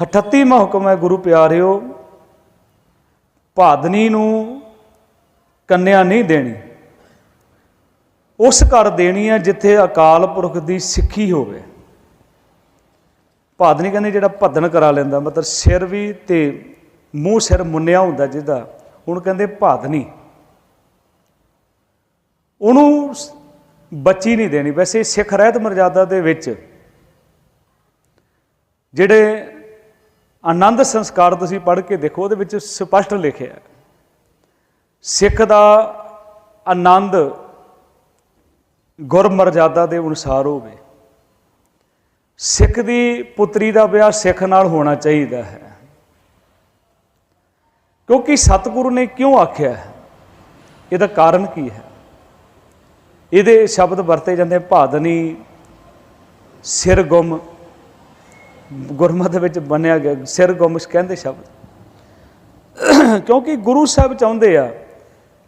38ਵਾਂ ਹੁਕਮ ਹੈ ਗੁਰੂ ਪਿਆਰਿਓ, ਭਾਦਨੀ ਨੂੰ ਕੰਨਿਆ ਨਹੀਂ ਦੇਣੀ। ਉਸ ਘਰ ਦੇਣੀ ਹੈ ਜਿੱਥੇ ਅਕਾਲ ਪੁਰਖ ਦੀ ਸਿੱਖੀ ਹੋਵੇ। ਭਾਦਨੀ ਕਹਿੰਦੇ ਜਿਹੜਾ ਭੱਦਣ ਕਰਾ ਲੈਂਦਾ, ਮਤਲਬ ਸਿਰ ਵੀ ਤੇ ਮੂੰਹ ਸਿਰ ਮੁੰਨਿਆ ਹੁੰਦਾ ਜਿਹਦਾ ਹੁਣ ਕਹਿੰਦੇ ਭਾਦਨੀ। ਉਹਨੂੰ ਬੱਚੀ ਨਹੀਂ ਦੇਣੀ। ਵੈਸੇ ਸਿੱਖ ਰਹਿਤ ਮਰਜ਼ਾਦਾ ਦੇ ਵਿੱਚ ਜਿਹੜੇ ਆਨੰਦ ਸੰਸਕਾਰ ਤੁਸੀਂ ਪੜ੍ਹ ਕੇ ਦੇਖੋ, ਉਹਦੇ ਵਿੱਚ ਸਪਸ਼ਟ ਲਿਖਿਆ ਹੈ। ਸਿੱਖ ਦਾ ਆਨੰਦ ਗੁਰ ਮਰਜ਼ਾਦਾ ਦੇ ਅਨੁਸਾਰ ਹੋਵੇ। ਸਿੱਖ ਦੀ ਪੁੱਤਰੀ ਦਾ ਵਿਆਹ ਸਿੱਖ ਨਾਲ ਹੋਣਾ ਚਾਹੀਦਾ ਹੈ। ਕਿਉਂਕਿ ਸਤਿਗੁਰੂ ਨੇ ਕਿਉਂ ਆਖਿਆ ਹੈ? ਇਹਦਾ ਕਾਰਨ ਕੀ ਹੈ? ਇਹਦੇ ਸ਼ਬਦ ਵਰਤੇ ਜਾਂਦੇ ਭਾਦਨੀ ਸਿਰ ਗੁੰਮ ਗੁਰਮਤ ਵਿੱਚ ਬਣਿਆ ਗਿਆ, ਸਿਰ ਗੁੰਮਸ਼ ਕਹਿੰਦੇ ਸ਼ਬਦ। ਕਿਉਂਕਿ ਗੁਰੂ ਸਾਹਿਬ ਚਾਹੁੰਦੇ ਆ,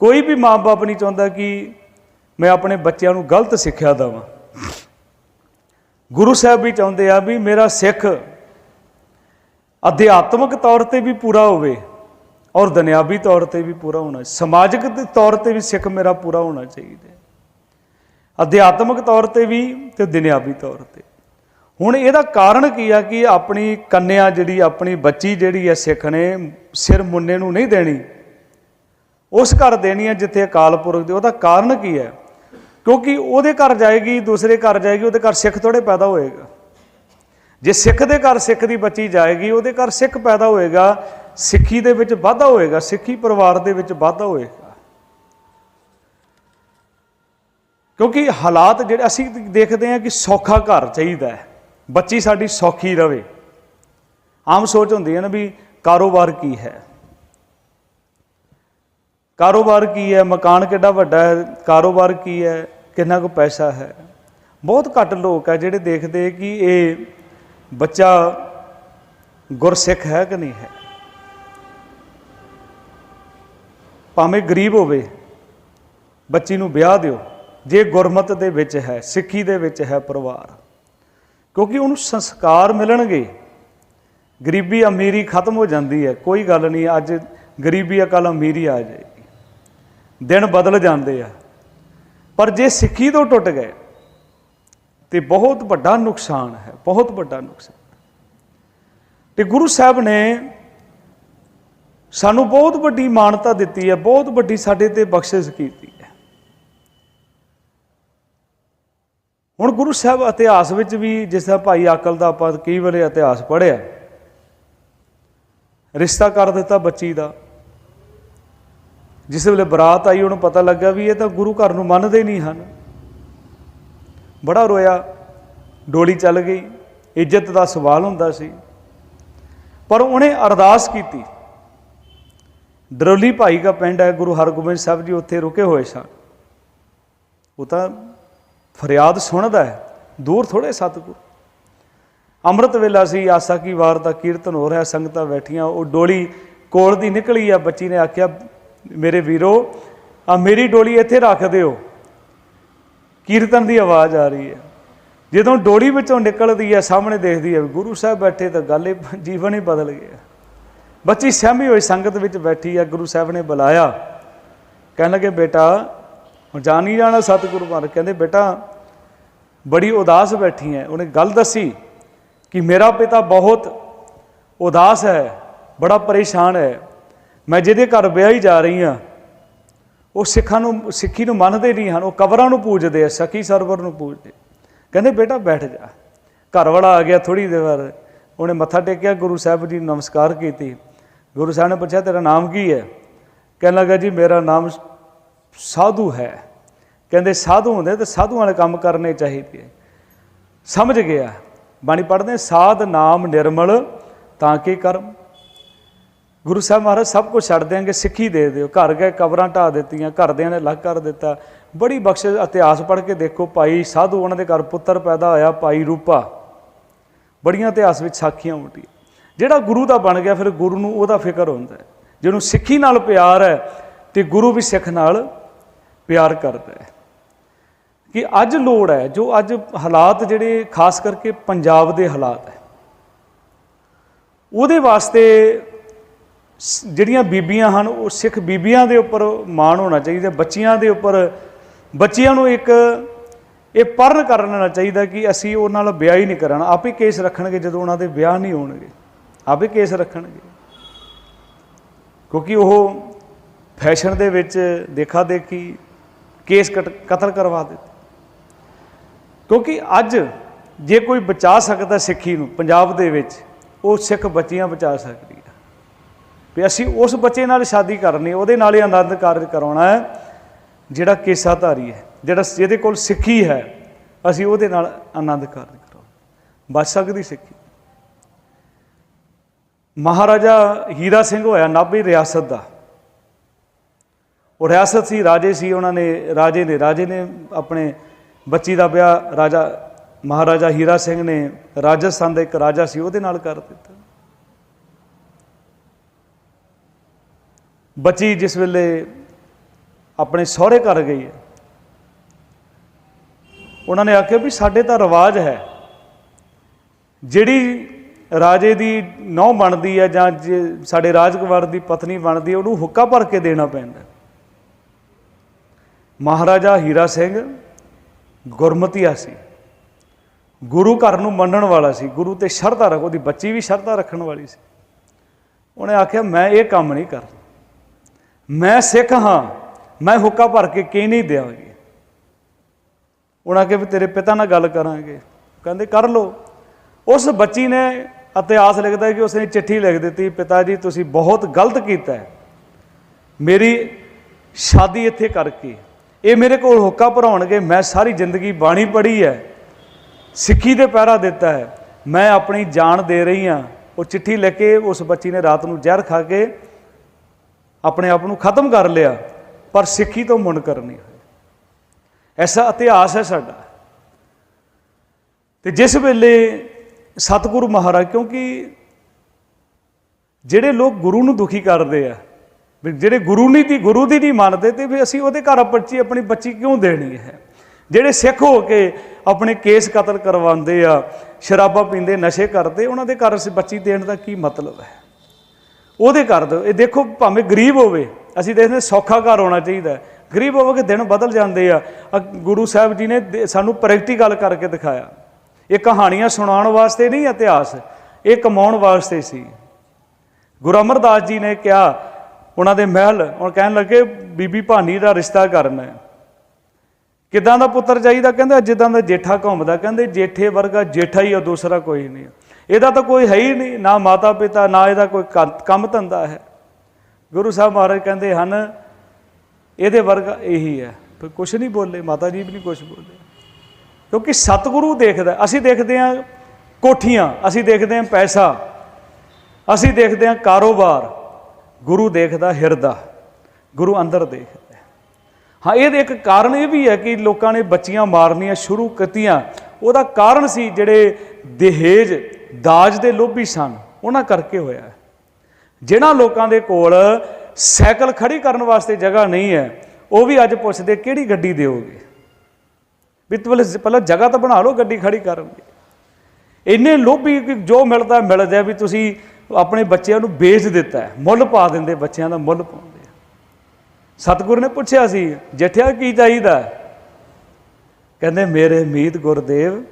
ਕੋਈ ਵੀ ਮਾਂ-ਬਾਪ ਨਹੀਂ ਚਾਹੁੰਦਾ ਕਿ ਮੈਂ ਆਪਣੇ ਬੱਚਿਆਂ ਨੂੰ ਗਲਤ ਸਿੱਖਿਆ ਦੇਵਾਂ। ਗੁਰੂ ਸਾਹਿਬ ਵੀ ਚਾਹੁੰਦੇ ਆ ਵੀ ਮੇਰਾ ਸਿੱਖ ਅਧਿਆਤਮਿਕ ਤੌਰ ਤੇ ਵੀ ਪੂਰਾ ਹੋਵੇ ਔਰ ਦੁਨਿਆਵੀ ਤੌਰ ਤੇ ਵੀ ਪੂਰਾ ਹੋਣਾ, ਸਮਾਜਿਕ ਤੌਰ ਤੇ ਵੀ ਸਿੱਖ ਮੇਰਾ ਪੂਰਾ ਹੋਣਾ ਚਾਹੀਦਾ। ਅਧਿਆਤਮਿਕ ਤੌਰ ਤੇ ਵੀ ਤੇ ਦੁਨਿਆਵੀ ਤੌਰ ਤੇ। ਹੁਣ ਇਹਦਾ ਕਾਰਨ ਕੀ ਆ ਕਿ ਆਪਣੀ ਕੰਨਿਆ ਜਿਹੜੀ, ਆਪਣੀ ਬੱਚੀ ਜਿਹੜੀ ਹੈ ਸਿੱਖ ਨੇ ਸਿਰ ਮੁੰਨੇ ਨੂੰ ਨਹੀਂ ਦੇਣੀ, ਉਸ ਘਰ ਦੇਣੀ ਹੈ ਜਿੱਥੇ ਅਕਾਲ ਪੁਰਖ ਦੇ, ਉਹਦਾ ਕਾਰਨ ਕੀ ਹੈ? ਕਿਉਂਕਿ ਉਹਦੇ ਘਰ ਜਾਏਗੀ, ਦੂਸਰੇ ਘਰ ਜਾਏਗੀ, ਉਹਦੇ ਘਰ ਸਿੱਖ ਥੋੜੇ ਪੈਦਾ ਹੋਏਗਾ। ਜੇ ਸਿੱਖ ਦੇ ਘਰ ਸਿੱਖ ਦੀ ਬੱਚੀ ਜਾਏਗੀ, ਉਹਦੇ ਘਰ ਸਿੱਖ ਪੈਦਾ ਹੋਏਗਾ, ਸਿੱਖੀ ਦੇ ਵਿੱਚ ਵਾਧਾ ਹੋਏਗਾ, ਸਿੱਖੀ ਪਰਿਵਾਰ ਦੇ ਵਿੱਚ ਵਾਧਾ ਹੋਏਗਾ। ਕਿਉਂਕਿ ਹਾਲਾਤ ਜਿਹੜੇ, ਅਸੀਂ ਦੇਖਦੇ ਹਾਂ ਕਿ ਸੌਖਾ ਘਰ ਚਾਹੀਦਾ ਹੈ। ਬੱਚੀ ਸਾਡੀ ਸੌਖੀ ਰਵੇ। ਆਮ ਸੋਚ ਹੁੰਦੀ ਹੈ ਨਾ ਵੀ ਕਾਰੋਬਾਰ ਕੀ ਹੈ। ਕਾਰੋਬਾਰ ਕੀ ਹੈ? ਮਕਾਨ ਕਿੱਡਾ ਵੱਡਾ ਹੈ? ਕਾਰੋਬਾਰ ਕੀ ਹੈ? ਕਿੰਨਾ ਕੁ ਪੈਸਾ ਹੈ? ਬਹੁਤ ਘੱਟ ਲੋਕ ਹੈ ਜਿਹੜੇ ਦੇਖਦੇ ਕਿ ਇਹ ਬੱਚਾ ਗੁਰਸਿੱਖ ਹੈ ਕਿ ਨਹੀਂ ਹੈ। ਭਾਵੇਂ ਗਰੀਬ ਹੋਵੇ, ਬੱਚੀ ਨੂੰ ਵਿਆਹ ਦਿਓ। ਜੇ ਗੁਰਮਤ ਦੇ ਵਿੱਚ ਹੈ, ਸਿੱਖੀ ਦੇ ਵਿੱਚ ਹੈ ਪਰਿਵਾਰ। ਕਿਉਂਕਿ ਉਹਨੂੰ ਸੰਸਕਾਰ ਮਿਲਣਗੇ। ਗਰੀਬੀ ਅਮੀਰੀ ਖਤਮ ਹੋ ਜਾਂਦੀ ਹੈ। ਕੋਈ ਗੱਲ ਨਹੀਂ, ਅੱਜ ਗਰੀਬੀ ਅਕਲ ਅਮੀਰੀ ਆ ਜਾਏਗੀ। ਦਿਨ ਬਦਲ ਜਾਂਦੇ ਆ। ਪਰ ਜੇ ਸਿੱਖੀ ਤੋਂ ਟੁੱਟ ਗਏ, ਤੇ ਬਹੁਤ ਵੱਡਾ ਨੁਕਸਾਨ ਹੈ, ਬਹੁਤ ਵੱਡਾ ਨੁਕਸਾਨ। ਤੇ ਗੁਰੂ ਸਾਹਿਬ ਨੇ ਸਾਨੂੰ ਬਹੁਤ ਵੱਡੀ ਮਾਨਤਾ ਦਿੱਤੀ ਹੈ, ਬਹੁਤ ਵੱਡੀ ਸਾਡੇ ਤੇ ਬਖਸ਼ਿਸ਼ ਕੀਤੀ ਹੈ। ਹੁਣ ਗੁਰੂ ਸਾਹਿਬ ਇਤਿਹਾਸ ਵਿੱਚ ਵੀ ਜਿਸ ਤਰ੍ਹਾਂ ਭਾਈ ਅਕਲ ਦਾ ਆਪਾਂ ਕਈ ਵਾਰੇ ਇਤਿਹਾਸ ਪੜ੍ਹਿਆ, ਰਿਸ਼ਤਾ ਕਰ ਦਿੱਤਾ ਬੱਚੀ ਦਾ। ਜਿਸ ਵੇਲੇ ਬਰਾਤ ਆਈ, ਉਹਨੂੰ ਪਤਾ ਲੱਗਾ ਵੀ ਇਹ ਤਾਂ ਗੁਰੂ ਘਰ ਨੂੰ ਮੰਨਦੇ ਨਹੀਂ ਹਨ। ਬੜਾ ਰੋਇਆ, ਡੋਲੀ ਚੱਲ ਗਈ, ਇੱਜ਼ਤ ਦਾ ਸਵਾਲ ਹੁੰਦਾ ਸੀ। ਪਰ ਉਹਨੇ ਅਰਦਾਸ ਕੀਤੀ, ਡਰੋਲੀ ਭਾਈ ਦਾ ਪਿੰਡ ਹੈ, ਗੁਰੂ ਹਰਗੋਬਿੰਦ ਸਾਹਿਬ ਜੀ ਉੱਥੇ ਰੁਕੇ ਹੋਏ ਸਨ। ਉਹ ਤਾਂ ਫਰਿਆਦ ਸੁਣਦਾ ਹੈ, ਦੂਰ ਥੋੜੇ ਸਤਿਗੁਰ। ਅੰਮ੍ਰਿਤ ਵੇਲਾ ਸੀ, ਆਸਾ ਕੀ ਵਾਰ ਦਾ ਕੀਰਤਨ ਹੋ ਰਿਹਾ, ਸੰਗਤਾਂ ਬੈਠੀਆਂ, ਉਹ ਡੋਲੀ ਕੋਲ ਦੀ ਨਿਕਲੀ ਆ, ਬੱਚੀ ਨੇ ਆਖਿਆ, ਮੇਰੇ ਵੀਰੋ ਆ ਮੇਰੀ ਡੋਲੀ ਇੱਥੇ ਰੱਖ ਦਿਓ। ਕੀਰਤਨ ਦੀ ਆਵਾਜ਼ ਆ ਰਹੀ ਹੈ। ਜਦੋਂ ਡੋਲੀ ਵਿੱਚੋਂ ਨਿਕਲਦੀ ਹੈ ਸਾਹਮਣੇ ਦੇਖਦੀ ਹੈ ਵੀ ਗੁਰੂ ਸਾਹਿਬ ਬੈਠੇ ਤਾਂ ਗੱਲ ਹੀ, ਜੀਵਨ ਹੀ ਬਦਲ ਗਿਆ। ਬੱਚੀ ਸਹਿਮੀ ਹੋਈ ਸੰਗਤ ਵਿੱਚ ਬੈਠੀ ਹੈ ਗੁਰੂ ਸਾਹਿਬ ਨੇ ਬੁਲਾਇਆ। ਕਹਿਣ ਲੱਗੇ, ਬੇਟਾ ਹੁਣ ਜਾਣ ਨਹੀਂ ਜਾਣਾ ਸਤਿਗੁਰੂ ਮਹਾਰਾਜ ਕਹਿੰਦੇ, ਬੇਟਾ, ਬੜੀ ਉਦਾਸ ਬੈਠੀ ਹੈ ਉਹਨੇ ਗੱਲ ਦੱਸੀ ਕਿ ਮੇਰਾ ਪਿਤਾ ਬਹੁਤ ਉਦਾਸ ਹੈ ਬੜਾ ਪਰੇਸ਼ਾਨ ਹੈ ਮੈਂ ਜਿਹਦੇ ਘਰ ਵਿਆਹੀ ਜਾ ਰਹੀ ਹਾਂ ਉਹ ਸਿੱਖਾਂ ਨੂੰ, ਸਿੱਖੀ ਨੂੰ ਮੰਨਦੇ ਨਹੀਂ ਹਨ, ਉਹ ਕਬਰਾਂ ਨੂੰ ਪੂਜਦੇ ਆ, ਸਖੀ ਸਰਵਰ ਨੂੰ ਪੂਜਦੇ। ਕਹਿੰਦੇ, ਬੇਟਾ, ਬੈਠ ਜਾ। ਘਰ ਵਾਲਾ ਆ ਗਿਆ ਥੋੜੀ ਦੇਰ ਬਾਅਦ। ਉਹਨੇ ਮੱਥਾ ਟੇਕਿਆ, ਗੁਰੂ ਸਾਹਿਬ ਜੀ ਨੂੰ ਨਮਸਕਾਰ ਕੀਤੀ। ਗੁਰੂ ਸਾਹਿਬ ਨੇ ਪੁੱਛਿਆ, ਤੇਰਾ ਨਾਮ ਕੀ ਹੈ ਕਹਿਣ ਲੱਗਾ, ਜੀ, ਮੇਰਾ ਨਾਮ ਸਾਧੂ ਹੈ। ਕਹਿੰਦੇ ਸਾਧੂ ਹੁੰਦੇ ਤੇ ਸਾਧੂਆਂ ਵਾਲੇ ਕੰਮ ਕਰਨੇ ਚਾਹੀਦੇ ਸਮਝ ਗਿਆ। ਬਾਣੀ ਪੜ੍ਹਦੇ, ਸਾਧ ਨਾਮ ਨਿਰਮਲ ਤਾਂ ਕੀ ਕਰਮ? ਗੁਰੂ ਸਾਹਿਬ ਮਹਾਰਾਜ ਸਭ ਕੁਝ ਛੱਡ ਦੇਣਗੇ ਸਿੱਖੀ ਦੇ ਦਿਓ। ਘਰ ਗਏ, ਕਬਰਾਂ ਢਾ ਦਿੱਤੀਆਂ, ਘਰਦਿਆਂ ਨੇ ਅਲੱਗ ਕਰ ਦਿੱਤਾ। ਬੜੀ ਬਖਸ਼ਿਸ਼, ਇਤਿਹਾਸ ਪੜ੍ਹ ਕੇ ਦੇਖੋ, ਭਾਈ ਸਾਧੂ ਉਹਨਾਂ ਦੇ ਘਰ ਪੁੱਤਰ ਪੈਦਾ ਹੋਇਆ, ਭਾਈ ਰੂਪਾ। ਬੜੀਆਂ ਇਤਿਹਾਸ ਵਿੱਚ ਸਾਖੀਆਂ ਉਲਟੀਆਂ ਜਿਹੜਾ ਗੁਰੂ ਦਾ ਬਣ ਗਿਆ, ਫਿਰ ਗੁਰੂ ਨੂੰ ਉਹਦਾ ਫਿਕਰ ਹੁੰਦਾ ਜਿਹਨੂੰ ਸਿੱਖੀ ਨਾਲ ਪਿਆਰ ਹੈ, ਤੇ ਗੁਰੂ ਵੀ ਸਿੱਖ ਨਾਲ ਪਿਆਰ ਕਰਦਾ ਹੈ। ਕਿ ਅੱਜ ਲੋੜ ਹੈ, ਜੋ ਅੱਜ ਹਾਲਾਤ ਜਿਹੜੇ ਖਾਸ ਕਰਕੇ ਪੰਜਾਬ ਦੇ ਹਾਲਾਤ ਹੈ, ਉਹਦੇ ਵਾਸਤੇ ਸ- ਜਿਹੜੀਆਂ ਬੀਬੀਆਂ ਹਨ, ਉਹ ਸਿੱਖ ਬੀਬੀਆਂ ਦੇ ਉੱਪਰ ਮਾਣ ਹੋਣਾ ਚਾਹੀਦਾ ਬੱਚੀਆਂ ਦੇ ਉੱਪਰ, ਬੱਚਿਆਂ ਨੂੰ ਇੱਕ ਇਹ ਪਰਨ ਕਰਨਾ ਚਾਹੀਦਾ ਕਿ ਅਸੀਂ ਉਹਨਾਂ ਨਾਲ ਵਿਆਹ ਹੀ ਨਹੀਂ ਕਰਾਣਾ ਆਪੇ ਕੇਸ ਰੱਖਣਗੇ ਜਦੋਂ ਉਹਨਾਂ ਦੇ ਵਿਆਹ ਨਹੀਂ ਹੋਣਗੇ। ਆਪੇ ਕੇਸ ਰੱਖਣਗੇ। ਕਿਉਂਕਿ ਉਹ ਫੈਸ਼ਨ ਦੇ ਵਿੱਚ ਦੇਖਾ ਦੇਖੀ ਕੇਸ ਕਟ- ਕਤਲ ਕਰਵਾ ਦਿੱਤੇ। ਕਿਉਂਕਿ ਅੱਜ ਜੇ ਕੋਈ ਬਚਾ ਸਕਦਾ ਸਿੱਖੀ ਨੂੰ, ਪੰਜਾਬ ਦੇ ਵਿੱਚ, ਉਹ ਸਿੱਖ ਬੱਚੀਆਂ ਬਚਾ ਸਕਦੀ ਹੈ ਵੀ ਅਸੀਂ ਉਸ ਬੱਚੇ ਨਾਲ ਸ਼ਾਦੀ ਕਰਨੀ, ਉਹਦੇ ਨਾਲ ਹੀ ਆਨੰਦ ਕਾਰਜ ਕਰਾਉਣਾ ਹੈ, ਜਿਹੜਾ ਕੇਸਾਧਾਰੀ ਹੈ, ਜਿਹੜਾ ਜਿਹਦੇ ਕੋਲ ਸਿੱਖੀ ਹੈ, ਅਸੀਂ ਉਹਦੇ ਨਾਲ ਆਨੰਦ ਕਾਰਜ ਕਰਾਉਣਾ। ਬਚ ਸਕਦੀ ਸਿੱਖੀ। ਮਹਾਰਾਜਾ ਹੀਰਾ ਸਿੰਘ ਹੋਇਆ ਨਾਭੇ ਰਿਆਸਤ ਦਾ। ਉਹ ਰਿਆਸਤ ਸੀ, ਰਾਜੇ ਸੀ, ਉਹਨਾਂ ਨੇ, ਰਾਜੇ ਨੇ ਰਾਜੇ ਨੇ ਆਪਣੇ ਬੱਚੀ ਦਾ ਵਿਆਹ ਰਾਜਾ, ਮਹਾਰਾਜਾ ਹੀਰਾ ਸਿੰਘ ਨੇ ਰਾਜਸਥਾਨ ਦਾ ਇੱਕ ਰਾਜਾ ਸੀ, ਉਹਦੇ ਨਾਲ ਕਰ ਦਿੱਤਾ। ਬੱਚੀ ਜਿਸ ਵੇਲੇ ਆਪਣੇ ਸਹੁਰੇ ਘਰ ਗਈ ਹੈ, ਉਹਨਾਂ ਨੇ ਆਖਿਆ ਵੀ ਸਾਡੇ ਤਾਂ ਰਿਵਾਜ ਹੈ, ਜਿਹੜੀ ਰਾਜੇ ਦੀ ਨੌ ਬਣਦੀ ਹੈ ਜਾਂ ਜੇ ਸਾਡੇ ਰਾਜਕੁਮਾਰ ਦੀ ਪਤਨੀ ਬਣਦੀ ਹੈ, ਉਹਨੂੰ ਹੁੱਕਾ ਭਰ ਕੇ ਦੇਣਾ ਪੈਂਦਾ ਮਹਾਰਾਜਾ ਹੀਰਾ ਸਿੰਘ ਗੁਰਮਤੀਆ ਸੀ। ਗੁਰੂ ਘਰ ਨੂੰ ਮੰਨਣ ਵਾਲਾ ਸੀ। ਗੁਰੂ ਤੇ ਸ਼ਰਧਾ ਰੱਖ, ਉਹਦੀ ਬੱਚੀ ਵੀ ਸ਼ਰਧਾ ਰੱਖਣ ਵਾਲੀ ਸੀ। ਉਹਨੇ ਆਖਿਆ, ਮੈਂ ਇਹ ਕੰਮ ਨਹੀਂ ਕਰ ਮੈਂ ਸਿੱਖ ਹਾਂ। ਮੈਂ ਹੁੱਕਾ ਭਰ ਕੇ ਕੀ ਨਹੀਂ ਦਿਆਂਗੀ? ਉਹਨਾਂ ਕਿ ਵੀ ਤੇਰੇ ਪਿਤਾ ਨਾਲ ਗੱਲ ਕਰਾਂਗੇ। ਕਹਿੰਦੇ, ਕਰ ਲੋ ਉਸ ਬੱਚੀ ਨੇ ਇਤਿਹਾਸ ਲਿਖਦਾ ਕਿ ਉਸਨੇ ਚਿੱਠੀ ਲਿਖ ਦਿੱਤੀ, ਪਿਤਾ ਜੀ, ਤੁਸੀਂ ਬਹੁਤ ਗਲਤ ਕੀਤਾ ਹੈ। ਮੇਰੀ ਸ਼ਾਦੀ ਇੱਥੇ ਕਰਕੇ ਇਹ ਮੇਰੇ ਕੋਲ ਹੋਕਾ ਭਰਾਉਣਗੇ, ਮੈਂ ਸਾਰੀ ਜ਼ਿੰਦਗੀ ਬਾਣੀ ਪੜ੍ਹੀ ਹੈ, ਸਿੱਖੀ ਦੇ ਪਹਿਰਾ ਦਿੱਤਾ ਹੈ, ਮੈਂ ਆਪਣੀ ਜਾਨ ਦੇ ਰਹੀ ਹਾਂ। ਉਹ ਚਿੱਠੀ ਲੈ ਕੇ ਉਸ ਬੱਚੀ ਨੇ ਰਾਤ ਨੂੰ ਜ਼ਹਿਰ ਖਾ ਕੇ ਆਪਣੇ ਆਪ ਨੂੰ ਖਤਮ ਕਰ ਲਿਆ, ਪਰ ਸਿੱਖੀ ਤੋਂ ਮੁਨਕਰ ਨਹੀਂ ਹੋਏ ਐਸਾ ਇਤਿਹਾਸ ਹੈ ਸਾਡਾ। ਤੇ ਜਿਸ ਵੇਲੇ ਸਤਿਗੁਰੂ ਮਹਾਰਾਜ, ਕਿਉਂਕਿ ਜਿਹੜੇ ਲੋਕ ਗੁਰੂ ਨੂੰ ਦੁਖੀ ਕਰਦੇ ਆ ਵੀ ਜਿਹੜੇ ਗੁਰੂ ਨਹੀਂ ਦੀ ਗੁਰੂ ਦੀ ਨਹੀਂ ਮੰਨਦੇ ਤੇ ਵੀ ਅਸੀਂ ਉਹਦੇ ਘਰ ਬੱਚੀ ਆਪਣੀ ਬੱਚੀ ਕਿਉਂ ਦੇਣੀ ਹੈ? ਜਿਹੜੇ ਸਿੱਖ ਹੋ ਕੇ ਆਪਣੇ ਕੇਸ ਕਤਲ ਕਰਵਾਉਂਦੇ ਆ, ਸ਼ਰਾਬਾਂ ਪੀਂਦੇ, ਨਸ਼ੇ ਕਰਦੇ, ਉਹਨਾਂ ਦੇ ਘਰ ਅਸੀਂ ਬੱਚੀ ਦੇਣ ਦਾ ਕੀ ਮਤਲਬ ਹੈ? ਉਹਦੇ ਕਰ ਦਿਓ ਇਹ ਦੇਖੋ ਭਾਵੇਂ ਗਰੀਬ ਹੋਵੇ, ਅਸੀਂ ਦੇਖਦੇ ਸੌਖਾ ਘਰ ਹੋਣਾ ਚਾਹੀਦਾ ਗਰੀਬ ਹੋਵੇ ਕਿ ਦਿਨ ਬਦਲ ਜਾਂਦੇ ਆ। ਗੁਰੂ ਸਾਹਿਬ ਜੀ ਨੇ ਸਾਨੂੰ ਪ੍ਰੈਕਟੀਕਲ ਕਰਕੇ ਦਿਖਾਇਆ। ਇਹ ਕਹਾਣੀਆਂ ਸੁਣਾਉਣ ਵਾਸਤੇ ਨਹੀਂ ਇਤਿਹਾਸ, ਇਹ ਕਮਾਉਣ ਵਾਸਤੇ ਸੀ। ਗੁਰੂ ਅਮਰਦਾਸ ਜੀ ਨੇ ਕਿਹਾ ਉਹਨਾਂ ਦੇ ਮਹਿਲ ਹੁਣ ਕਹਿਣ ਲੱਗੇ, ਬੀਬੀ ਭਾਨੀ ਦਾ ਰਿਸ਼ਤਾ ਕਰਨਾ। ਹੈ ਕਿਦਾਂ ਦਾ ਪੁੱਤਰ ਚਾਹੀਦਾ? ਕਹਿੰਦੇ ਜਿੱਦਾਂ ਦਾ ਜੇਠਾ ਘੁੰਮਦਾ। ਕਹਿੰਦੇ, ਜੇਠੇ ਵਰਗਾ ਜੇਠਾ ਹੀ ਆ, ਦੂਸਰਾ ਕੋਈ ਨਹੀਂ। ਇਹਦਾ ਤਾਂ ਕੋਈ ਹੈ ਹੀ ਨਹੀਂ, ਨਾ ਮਾਤਾ ਪਿਤਾ ਨਾ ਇਹਦਾ ਕੋਈ ਕੰਮ ਧੰਦਾ ਹੈ। ਗੁਰੂ ਸਾਹਿਬ ਮਹਾਰਾਜ ਕਹਿੰਦੇ ਹਨ, ਇਹਦੇ ਵਰਗਾ ਇਹੀ ਹੈ। ਪਰ ਕੁਝ ਨਹੀਂ ਬੋਲੇ, ਮਾਤਾ ਜੀ ਵੀ ਨਹੀਂ ਕੁਝ ਬੋਲੇ। ਕਿਉਂਕਿ ਸਤਿਗੁਰੂ ਦੇਖਦਾ, ਅਸੀਂ ਦੇਖਦੇ ਹਾਂ ਕੋਠੀਆਂ, ਅਸੀਂ ਦੇਖਦੇ ਹਾਂ ਪੈਸਾ, ਅਸੀਂ ਦੇਖਦੇ ਹਾਂ ਕਾਰੋਬਾਰ। ਗੁਰੂ ਦੇਖਦਾ, ਹਿਰਦਾ। ਗੁਰੂ ਅੰਦਰ ਦੇਖਦਾ ਹਾਂ। ਇਹਦੇ ਇੱਕ ਕਾਰਨ ਇਹ ਵੀ ਹੈ ਕਿ ਲੋਕਾਂ ਨੇ ਬੱਚੀਆਂ ਮਾਰਨੀਆਂ ਸ਼ੁਰੂ ਕੀਤੀਆਂ। ਉਹਦਾ ਕਾਰਨ ਸੀ ਜਿਹੜੇ ਦਹੇਜ, ਦਾਜ ਦੇ ਲੋਭੀ ਸਨ। ਉਹਨਾਂ ਕਰਕੇ ਹੋਇਆ ਜਿਹਨਾਂ ਲੋਕਾਂ ਦੇ ਕੋਲ ਸਾਈਕਲ ਖੜੀ ਕਰਨ ਵਾਸਤੇ ਜਗ੍ਹਾ ਨਹੀਂ ਹੈ, ਉਹ ਵੀ ਅੱਜ ਪੁੱਛਦੇ, ਕਿਹੜੀ ਗੱਡੀ ਦੇਵੋਗੇ ਵੀ ਤੁਸੀਂ ਪਹਿਲਾਂ ਜਗ੍ਹਾ ਤਾਂ ਬਣਾ ਲਓ, ਗੱਡੀ ਖੜੀ ਕਰਨਗੇ। ਇੰਨੇ ਲੋਭੀ ਕਿ ਜੋ ਮਿਲਦਾ ਮਿਲ ਜਾਏ ਵੀ ਤੁਸੀਂ ਆਪਣੇ ਬੱਚਿਆਂ ਨੂੰ ਵੇਚ ਦਿੱਤਾ ਹੈ। ਮੁੱਲ ਪਾ ਦਿੰਦੇ, ਬੱਚਿਆਂ ਦਾ ਮੁੱਲ ਪਾਉਂਦੇ ਆ। ਸਤਿਗੁਰੂ ਨੇ ਪੁੱਛਿਆ ਸੀ, ਜਠਿਆ ਕੀ ਚਾਹੀਦਾ ਕਹਿੰਦੇ, ਮੇਰੇ ਮੀਤ ਗੁਰਦੇਵ,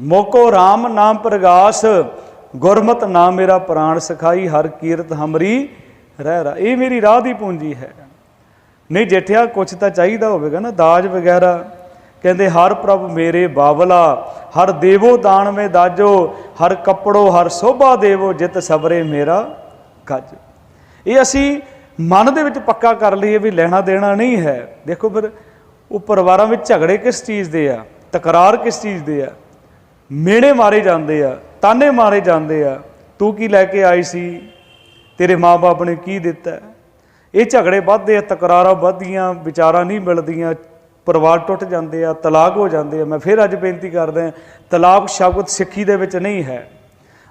ਮੋਕੋ RAM ਨਾਮ ਪ੍ਰਗਾਸ, ਗੁਰਮਤ ਨਾਮ ਮੇਰਾ ਪ੍ਰਾਣ ਸਖਾਈ, ਹਰ ਕੀਰਤ ਹਮਰੀ ਰਹਿ ਰਾ ਇਹ ਮੇਰੀ ਰਾਹ ਦੀ ਪੂੰਜੀ ਹੈ। ਨਹੀਂ, ਜੇਠਿਆ, ਕੁਛ ਤਾਂ ਚਾਹੀਦਾ ਹੋਵੇਗਾ ਨਾ, ਦਾਜ ਵਗੈਰਾ। ਕਹਿੰਦੇ, ਹਰ ਪ੍ਰਭ ਮੇਰੇ ਬਾਵਲਾ, ਹਰ ਦੇਵੋ ਦਾਨ ਮੇ ਦਾਜੋ, ਹਰ ਕੱਪੜੋ, ਹਰ ਸੋਭਾ ਦੇਵੋ, ਜਿਤ ਸਬਰੇ ਮੇਰਾ ਗੱਜ। ਇਹ ਅਸੀਂ ਮਨ ਦੇ ਵਿੱਚ ਪੱਕਾ ਕਰ ਲਈਏ ਵੀ ਲੈਣਾ ਦੇਣਾ ਨਹੀਂ ਹੈ। ਦੇਖੋ ਫਿਰ, ਉਹ ਪਰਿਵਾਰਾਂ ਵਿੱਚ ਝਗੜੇ ਕਿਸ ਚੀਜ਼ ਦੇ ਆ? ਤਕਰਾਰ ਕਿਸ ਚੀਜ਼ ਦੇ ਆ? ਮੇੜੇ ਮਾਰੇ ਜਾਂਦੇ ਆ, ਤਾਨੇ ਮਾਰੇ ਜਾਂਦੇ ਆ। ਤੂੰ ਕੀ ਲੈ ਕੇ ਆਈ ਸੀ? ਤੇਰੇ ਮਾਪੇ ਨੇ ਕੀ ਦਿੱਤਾ? ਇਹ ਝਗੜੇ ਵੱਧਦੇ ਆ, ਤਕਰਾਰਾਂ ਵੱਧਦੀਆਂ, ਵਿਚਾਰਾਂ ਨਹੀਂ ਮਿਲਦੀਆਂ ਪਰਿਵਾਰ ਟੁੱਟ ਜਾਂਦੇ ਆ, ਤਲਾਕ ਹੋ ਜਾਂਦੇ ਆ। ਮੈਂ ਫਿਰ ਅੱਜ ਬੇਨਤੀ ਕਰਦਾ ਤਲਾਕ ਸ਼ਬਦ ਸਿੱਖੀ ਦੇ ਵਿੱਚ ਨਹੀਂ ਹੈ।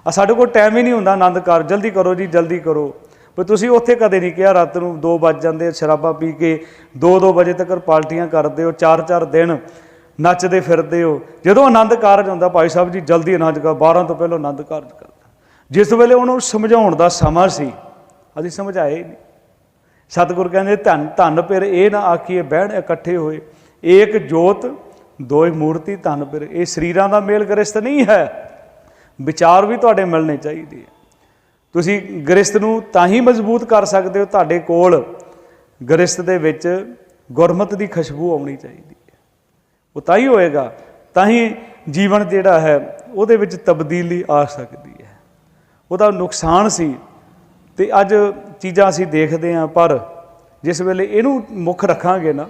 ਆ ਸਾਡੇ ਕੋਲ ਟਾਈਮ ਹੀ ਨਹੀਂ ਹੁੰਦਾ, ਆਨੰਦ ਕਰ ਜਲਦੀ ਕਰੋ ਜੀ, ਜਲਦੀ ਕਰੋ। ਪਰ ਤੁਸੀਂ ਉੱਥੇ ਕਦੇ ਨਹੀਂ ਕਿਹਾ, ਰਾਤ ਨੂੰ 2 ਵੱਜ ਜਾਂਦੇ ਸ਼ਰਾਬਾਂ ਪੀ ਕੇ 2-2 ਵਜੇ ਤੱਕ ਪਾਰਟੀਆਂ ਕਰਦੇ ਹੋ 4-4 ਦਿਨ ਨੱਚਦੇ ਫਿਰਦੇ ਹੋ। ਜਦੋਂ ਆਨੰਦ ਕਾਰਜ ਹੁੰਦਾ, ਭਾਈ ਸਾਹਿਬ ਜੀ, ਜਲਦੀ ਆਨੰਦ ਕਰ। 12 ਤੋਂ ਪਹਿਲਾਂ ਆਨੰਦ ਕਾਰਜ ਕਰਦਾ ਜਿਸ ਵੇਲੇ ਉਹਨੂੰ ਸਮਝਾਉਣ ਦਾ ਸਮਾਂ ਸੀ, ਅਸੀਂ ਸਮਝਾਏ ਨਹੀਂ। ਸਤਿਗੁਰ ਕਹਿੰਦੇ, ਧੰਨ ਧੰਨ ਫਿਰ ਇਹ ਨਾ ਆਖੀਏ, ਬਹਿਣ ਇਕੱਠੇ ਹੋਏ। ਏਕ ਜੋਤ ਦੋਏ ਮੂਰਤੀ ਧੰਨ ਫਿਰ ਇਹ ਸਰੀਰਾਂ ਦਾ ਮੇਲ ਗ੍ਰਸਤ ਨਹੀਂ ਹੈ। ਵਿਚਾਰ ਵੀ ਤੁਹਾਡੇ ਮਿਲਣੇ ਚਾਹੀਦੇ ਹੈ। ਤੁਸੀਂ ਗ੍ਰਸਤ ਨੂੰ ਤਾਂ ਹੀ ਮਜ਼ਬੂਤ ਕਰ ਸਕਦੇ ਹੋ, ਤੁਹਾਡੇ ਕੋਲ ਗ੍ਰਸਤ ਦੇ ਵਿੱਚ ਗੁਰਮਤ ਦੀ ਖੁਸ਼ਬੂ ਆਉਣੀ ਚਾਹੀਦੀ ਹੈ। ਉਹ ਤਾਂ ਹੀ ਹੋਏਗਾ, ਤਾਂ ਹੀ ਜੀਵਨ ਜਿਹੜਾ ਹੈ, ਉਹਦੇ ਵਿੱਚ ਤਬਦੀਲੀ ਆ ਸਕਦੀ ਹੈ। ਉਹਦਾ ਨੁਕਸਾਨ ਸੀ ਤੇ ਅੱਜ ਚੀਜ਼ਾਂ ਅਸੀਂ ਦੇਖਦੇ ਹਾਂ, ਪਰ ਜਿਸ ਵੇਲੇ ਇਹਨੂੰ ਮੁੱਖ ਰੱਖਾਂਗੇ ਨਾ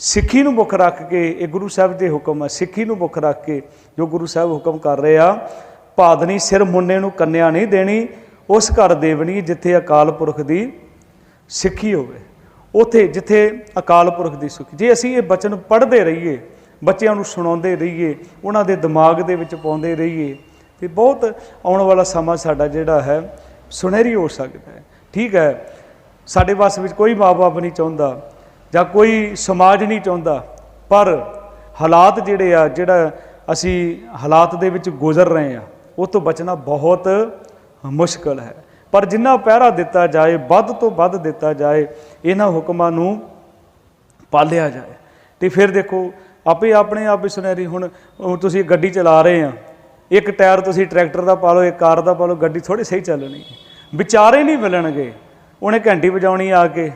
ਸਿੱਖੀ ਨੂੰ ਮੁੱਖ ਰੱਖ ਕੇ, ਇਹ ਗੁਰੂ ਸਾਹਿਬ ਦੇ ਹੁਕਮ ਹੈ, ਸਿੱਖੀ ਨੂੰ ਮੁੱਖ ਰੱਖ ਕੇ ਜੋ ਗੁਰੂ ਸਾਹਿਬ ਹੁਕਮ ਕਰ ਰਹੇ ਆ ਪਾਦਨੀ ਸਿਰ ਮੁੰਨੇ ਨੂੰ ਕੰਨਿਆ ਨਹੀਂ ਦੇਣੀ, ਉਸ ਘਰ ਦੇਵਣੀ ਜਿੱਥੇ ਅਕਾਲ ਪੁਰਖ ਦੀ ਸਿੱਖੀ ਹੋਵੇ। ਉਥੇ ਜਿੱਥੇ ਅਕਾਲ ਪੁਰਖ ਦੀ ਸੁਖੀ। ਜੇ ਅਸੀਂ ਇਹ ਬਚਨ ਪੜ੍ਹਦੇ ਰਹੀਏ, ਬੱਚਿਆਂ ਨੂੰ ਸੁਣਾਉਂਦੇ ਰਹੀਏ, ਉਹਨਾਂ ਦੇ ਦਿਮਾਗ ਦੇ ਵਿੱਚ ਪਾਉਂਦੇ ਰਹੀਏ, ਤੇ ਬਹੁਤ ਆਉਣ ਵਾਲਾ ਸਮਾਂ ਸਾਡਾ ਜਿਹੜਾ ਹੈ, ਸੁਨਹਿਰੀ ਹੋ ਸਕਦਾ ਹੈ। ਠੀਕ ਹੈ, ਸਾਡੇ ਵੱਸ ਵਿੱਚ ਕੋਈ ਮਾਪੇ ਨਹੀਂ ਚਾਹੁੰਦਾ। ਜਾਂ ਕੋਈ ਸਮਾਜ ਨਹੀਂ ਚਾਹੁੰਦਾ, ਪਰ ਹਾਲਾਤ ਜਿਹੜੇ ਆ, ਜਿਹੜਾ ਅਸੀਂ ਹਾਲਾਤ ਦੇ ਵਿੱਚ ਗੁਜ਼ਰ ਰਹੇ ਆ, ਉਹ ਤੋਂ ਬਚਣਾ ਬਹੁਤ ਮੁਸ਼ਕਲ ਹੈ। ਪਰ ਜਿੰਨਾ ਪਹਿਰਾ ਦਿੱਤਾ ਜਾਏ, ਵੱਧ ਤੋਂ ਵੱਧ ਦਿੱਤਾ ਜਾਏ, ਇਹਨਾਂ ਹੁਕਮਾਂ ਨੂੰ ਪਾਲਿਆ ਜਾਏ। ਤੇ ਫਿਰ ਦੇਖੋ, ਆਪੇ ਆਪਣੇ ਆਪ ਹੀ ਸੁਨਹਿਰੀ ਹੁਣ ਤੁਸੀਂ ਗੱਡੀ ਚਲਾ ਰਹੇ ਆ, ਇੱਕ ਟਾਇਰ ਤੁਸੀਂ ਟਰੈਕਟਰ ਦਾ ਪਾ ਲਓ, ਇੱਕ ਕਾਰ ਦਾ ਪਾ ਲਓ, ਗੱਡੀ ਥੋੜੀ ਸਹੀ ਚੱਲਣੀ। ਵਿਚਾਰੇ ਨਹੀਂ ਮਿਲਣਗੇ, ਉਹਨੇ ਘੰਟੀ ਵਜਾਉਣੀ ਆ ਕੇ।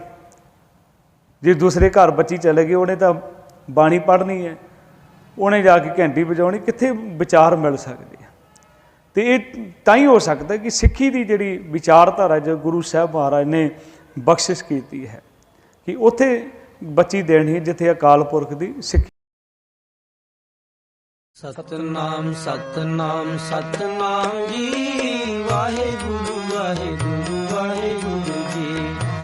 ਜੇ ਦੂਸਰੇ ਘਰ ਬੱਚੀ ਚਲੇ ਗਈ, ਉਹਨੇ ਤਾਂ ਬਾਣੀ ਪੜ੍ਹਨੀ ਹੈ। ਉਹਨੇ ਜਾ ਕੇ ਘੰਟੀ ਵਜਾਉਣੀ, ਕਿੱਥੇ ਵਿਚਾਰ ਮਿਲ ਸਕਦੇ ਆ? ਤੇ ਇਹ ਤਾਂ ਹੀ ਹੋ ਸਕਦਾ ਕਿ ਸਿੱਖੀ ਦੀ ਜਿਹੜੀ ਵਿਚਾਰਧਾਰਾ ਜੋ ਗੁਰੂ ਸਾਹਿਬ ਮਹਾਰਾਜ ਨੇ ਬਖਸ਼ਿਸ਼ ਕੀਤੀ ਹੈ, ਕਿ ਉੱਥੇ ਬੱਚੀ ਦੇਣੀ ਜਿੱਥੇ ਅਕਾਲ ਪੁਰਖ ਦੀ ਸਿੱਖੀ। ਸਤਨਾਮ ਸਤਨਾਮ ਸਤਨਾਮ ਜੀ।